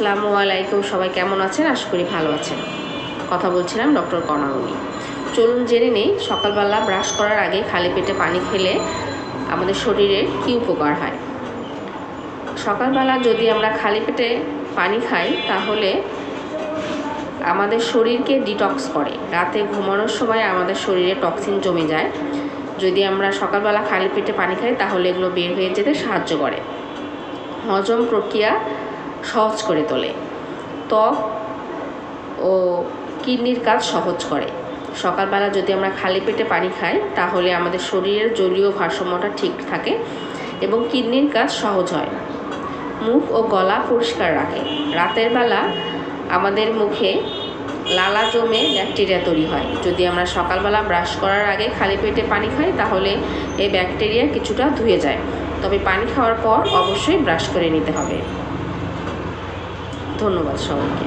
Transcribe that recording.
আসসালামু আলাইকুম। সবাই কেমন আছেন? আশা করি ভালো আছেন। কথা বলছিলাম ডক্টর কর্ণামণি চলুন জেনে নেই, সকালবেলা ব্রাশ করার আগে খালি পেটে পানি খেলে আমাদের শরীরের কী উপকার হয়? সকালবেলা যদি আমরা খালি পেটে পানি খাই, তাহলে আমাদের শরীরকে ডিটক্স করে। রাতে ঘুমানোর সময় আমাদের শরীরে টক্সিন জমে যায়। যদি আমরা সকালবেলা খালি পেটে পানি খাই, তাহলে এগুলো বের হয়ে যেতে সাহায্য করে। হজম প্রক্রিয়া সহজ করে তোলে। ত্বক ও কিডনির কাজ সহজ করে। সকালবেলা যদি আমরা খালি পেটে পানি খাই, তাহলে আমাদের শরীরের জলীয় ভারসাম্যটা ঠিক থাকে এবং কিডনির কাজ সহজ হয়। মুখ ও গলা পরিষ্কার রাখে। রাতের বেলা আমাদের মুখে লালা জমে ব্যাকটেরিয়া তৈরি হয়। যদি আমরা সকালবেলা ব্রাশ করার আগে খালি পেটে পানি খাই, তাহলে এই ব্যাকটেরিয়া কিছুটা ধুয়ে যায়। তবে পানি খাওয়ার পর অবশ্যই ব্রাশ করে নিতে হবে। ধন্যবাদ সবাইকে।